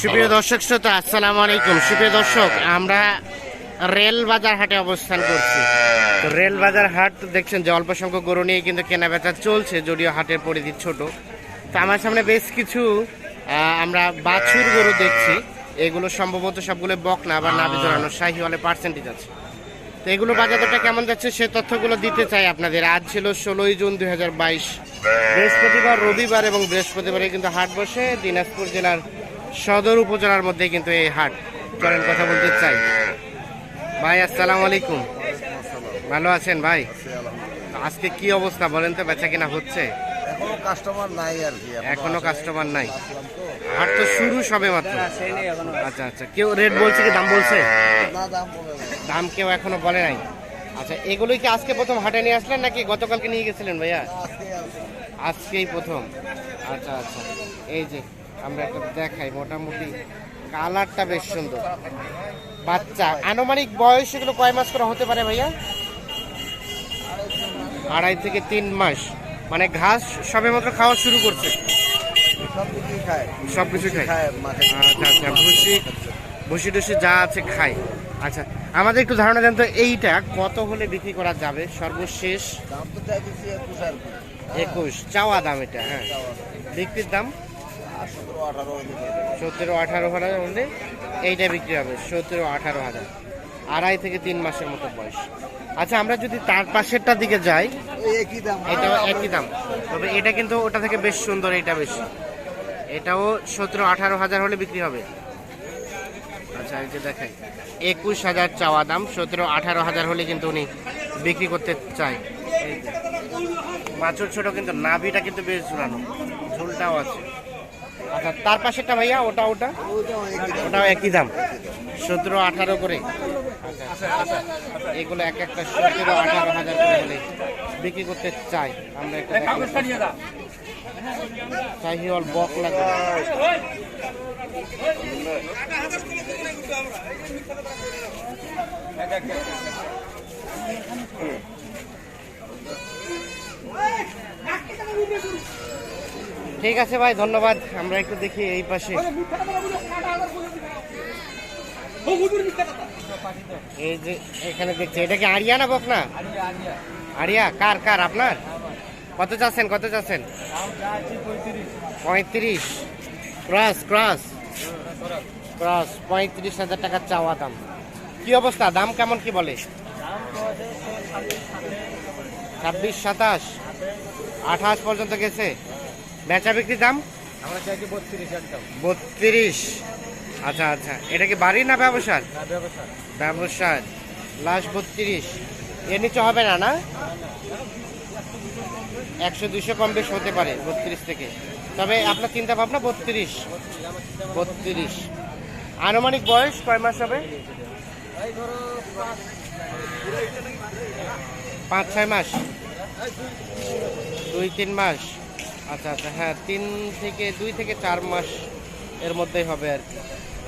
সুপ্রিয় দর্শক শ্রোতা আসসালামু আলাইকুম। সুপ্রিয় দর্শক আমরা রেল বাজার হাটে অবস্থান করছি। তো রেল বাজার হাট দেখছেন যে অল্প সংখ্যক গরু নিয়ে কিন্তু কেনা বেচা চলছে যদিও হাটের পরিধি ছোট। তো আমার সামনে বেশ কিছু আমরা বাছুর গরু দেখছি। এগুলো সম্ভবত সবগুলো বকনা বা নাভি জড়ানো শাহি হলে পার্সেন্টেজ আছে। তো এগুলো বাজারটা কেমন যাচ্ছে সে তথ্যগুলো দিতে চাই আপনাদের। আজ ছিল ষোলোই জুন দুই হাজার বাইশ। বৃহস্পতিবার রবিবার এবং বৃহস্পতিবারে কিন্তু হাট বসে। দিনাজপুর জেলার সদর উপজেলার মধ্যে কিন্তু এই হাট চলেন কথা বলতে চাই। ভাই আসসালামু আলাইকুম। ভালো আছেন ভাই? আজকে কি অবস্থা বলেন তো বেচা কিনা হচ্ছে? এখনও কাস্টমার নাই আর কি এখনও কাস্টমার নাই। তো। হাট তো শুরু সবে মাত্র। আচ্ছা আচ্ছা। কেউ রেট বলছে কি দাম বলছে? দাম কমে না দাম কেউ এখনও বলে নাই। আচ্ছা এগুলোই কি আজকে প্রথম হাটে নিয়ে আসলেন নাকি গতকালকে নিয়ে গেছিলেন ভাইয়া? আজকেই প্রথম। আচ্ছা আচ্ছা। এই যে আমরা একটা দেখাই মোটামুটি কালারটা বেশ সুন্দর। বাচ্চা আনুমানিক বয়স এগুলো কয় মাস করে হতে পারে ভাইয়া? আড়াই থেকে তিন মাস। মানে ঘাস সবে মাত্র খাওয়া শুরু করছে? সব কিছু খায়? আচ্ছা আচ্ছা ভুসি ভুসি টুসি যা আছে খায়। আচ্ছা আমাদের একটু ধারণা দেন তো এইটা কত হলে বিক্রি করা যাবে? সর্বশেষ একুশ চাওয়া দাম এটা হ্যাঁ। বিক্রির দাম? সতেরো আঠারো হাজার মধ্যে এইটা বিক্রি হবে সতেরো আঠারো হাজার। আড়াই থেকে তিন মাসের মতো বয়স। আচ্ছা আমরা যদি তার পাশেরটার দিকে যাই ওই একই দাম। এটাও একই দাম। তবে এটা কিন্তু ওটা থেকে বেশ সুন্দর এটা বেশি। এটাও সতেরো আঠারো হাজার হলে বিক্রি হবে। আচ্ছা এই যে দেখাই একুশ হাজার চাওয়া দাম সতেরো আঠারো হাজার হলে কিন্তু উনি বিক্রি করতে চায়। মাছুর ছোট কিন্তু নাভিটা কিন্তু বেশ ঝুলানো ঝুলটাও আছে। আচ্ছা তার পাশেরটা ভাইয়া ওটা ওটা? ওটাও একই দাম। সতেরো আঠারো করে। এগুলো এক একটা সতেরো আঠারো হাজার করে হলে বিক্রি করতে চাই। আমরা একটা শাহিওয়াল বক লাগবে। ঠিক আছে ভাই ধন্যবাদ। আমরা একটু দেখি এই পাশে। এই যে এখানে দেখছি এটা কি আরিয়া না বক না আরিয়া কার কার আপনার? কত চাচ্ছেন কত চাচ্ছেন পঁয়ত্রিশ। Cross cross. ক্রস পঁয়ত্রিশ হাজার টাকা চাওয়া দাম। কি অবস্থা? দাম কেমন কি বলে? ছাব্বিশ সাতাশ। আঠাশ পর্যন্ত গেছে। বেচা বিক্রি দাম? আমরা চাইছি বত্রিশ একদম। বত্রিশ। আচ্ছা আচ্ছা। এটা কি বাড়ি না ব্যবসার? ব্যবসা ব্যবসার। লাস্ট বত্রিশ। এর নিচে হবে না না? একশো দুশো কম বেশ হতে পারে বত্রিশ থেকে। তবে আপনার চিন্তা ভাবনা বত্রিশ। বত্রিশ। আনুমানিক বয়স কয় মাস হবে? পাঁচ ছয় মাস। দুই তিন মাস। আচ্ছা আচ্ছা হ্যাঁ তিন থেকে দুই থেকে চার মাস এর মধ্যেই হবে আর কি।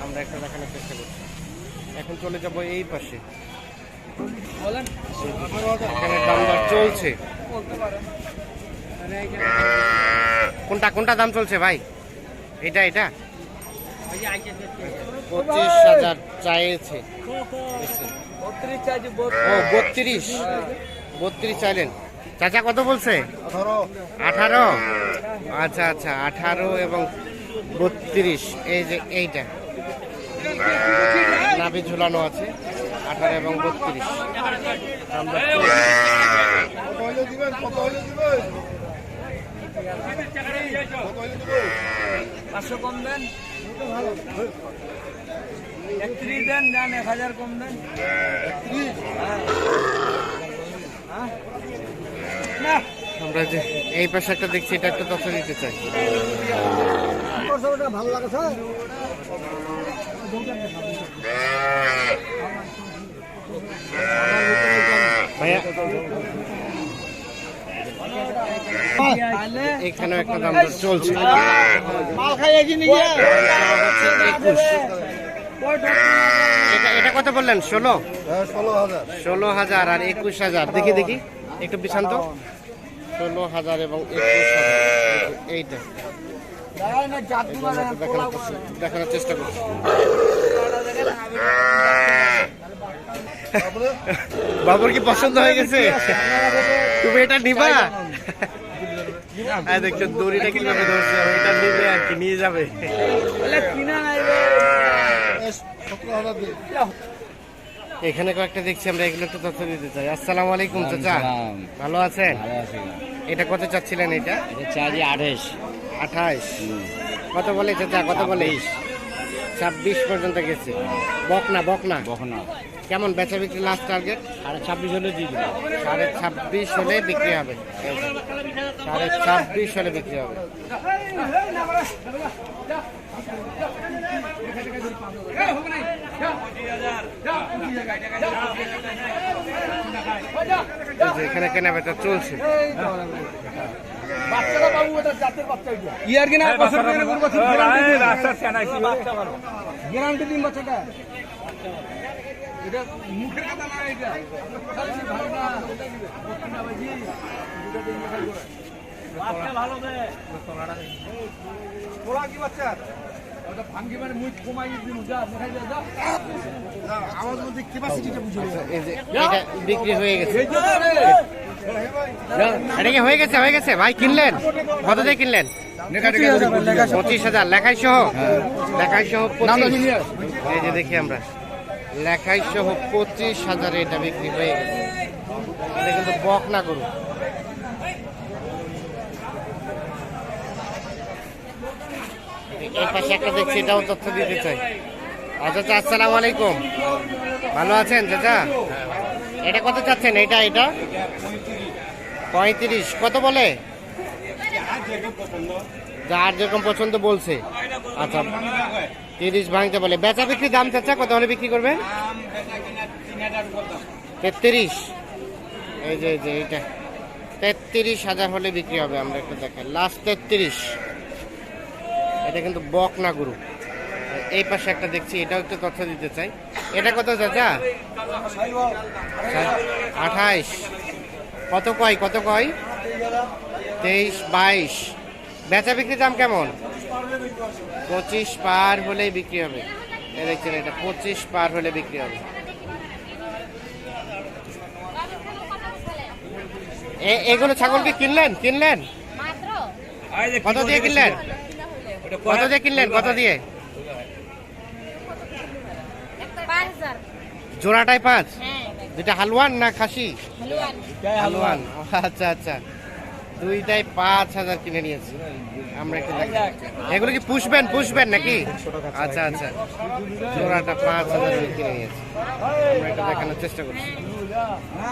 আমরা একটা দেখানোর চেষ্টা করছি এখন চলে যাব এই পাশে। এখানে চলছে। কোনটা কোনটা দাম চলছে ভাই? এটা এটা পঁচিশ হাজার চাইছে। ও বত্রিশ। বত্রিশ চাইলেন। চাচা কত বলছে? আঠারো। আচ্ছা আচ্ছা আঠারো এবং বত্রিশ। এই যে এইটা। নাভি ঝুলানো আছে আঠারো এবং বত্রিশ। পাঁচশো কম দেন। একত্রিশ দেন দেন এক হাজার কম দেন। আমরা যে এই পাশে একটা দেখছি এটা একটা তথ্য দিতে চাই। ভালো লাগে ভাইয়া এখানেও একটা দাম চলছে। এটা এটা কত বললেন? ষোলো? ষোলো হাজার। ষোলো হাজার আর একুশ হাজার। দেখি দেখি। একটু পিছান তো। ষোলো হাজার এবং এইটা। দেখানোর চেষ্টা- দেখানোর চেষ্টা করছি। বাবুর কি পছন্দ হয়ে গেছে? তুমি এটা নিবা? হ্যাঁ দেখছ দড়িটা কীভাবে ধরছে? এটা নিবে আর কি নিয়ে যাবে। কিনা এখানে কয়েকটা দেখছি আমরা এগুলো একটু তথ্য দিতে চাই আসসালামু আলাইকুম চাচা ভালো আছেন এটা কত চাচ্ছিলেন এটা চারি আঠাশ আঠাইশ কত বলে চাচা কত বলে ছাব্বিশ পর্যন্ত গেছে বকনা বকনা বখনা কেমন বেচা বিক্রি লাস্ট টার্গেট সাড়ে ছাব্বিশ হলে দিয়ে দিলাম সাড়ে ছাব্বিশ হলে বিক্রি হবে সাড়ে ছাব্বিশ হলে বিক্রি হবে এখানে কেনা বেচা চলছে। বাচ্চাটা বাবু এটা জাতের বাচ্চা ইয়ার কিনা বছর গ্যারান্টি দিন। বাচ্চাটা। এটা মুখের কথা না এটা। ভালো কি বাচ্চা? ওটা ভাঙ্গি মানে মুখ কমাই দিন যা দেখাই যা। যা আমার মধ্যে ক্যাপাসিটিটা বুঝে এই যে এটা বিক্রি হয়ে গেছে। এটা কি হয়ে গেছে হয়ে গেছে? ভাই কিনলেন? কত দিয়ে কিনলেন? পঁচিশ হাজার লেখাই সহ লেখাই সহ এই যে দেখি আমরা। লেখাই সহ পঁচিশ হাজারে এটা বিক্রি হয়ে গেছে। এটা কিন্তু বক না করুন পাশে একটা দেখছি, এটাও দিতে চাই। আচ্ছা চাচা, আসসালামু আলাইকুম। ভালো আছেন, চাচা? এটা কত পঁয়ত্রিশ। কত বলে? যার যেরকম পছন্দ বলছে। আচ্ছা তিরিশ ভাঙতে বলে। বেচা বিক্রি দাম চাচ্ছা কত হলে বিক্রি করবে তেত্রিশ। এই যে এই যে, এইটা। তেত্রিশ হাজার হলে বিক্রি হবে, আমরা একটু দেখাই লাস্ট তেত্রিশ। এটা কিন্তু বক না গুরু। এই পাশে একটা দেখছি এটাও একটু তথ্য দিতে চাই। এটা কত চাচা? আঠাইশ। কত কয় কত কয়? তেইশ বাইশ। বেচা বিক্রি দাম কেমন? পঁচিশ পার হলেই বিক্রি হবে। এ দেখছেন এটা পঁচিশ পার হলে বিক্রি হবে। এগুলো ছাগল কি কিনলেন? কিনলেন? কত দিয়ে কিনলেন? কত দিয়ে কিনলেন? কত দিয়ে? জোড়াটাই পাঁচ? হ্যাঁ দুটা হালুয়ান না খাসি? হালুয়ান। হালুয়ান আচ্ছা আচ্ছা। দুইটাই পাঁচ হাজার কিনে নিয়েছি। আমরা একটু এগুলো কি পুষবেন? পুষবেন নাকি? আচ্ছা আচ্ছা। জোড়াটা পাঁচ হাজার কিনে নিয়েছি। আমরা একটু দেখানোর চেষ্টা করছি। না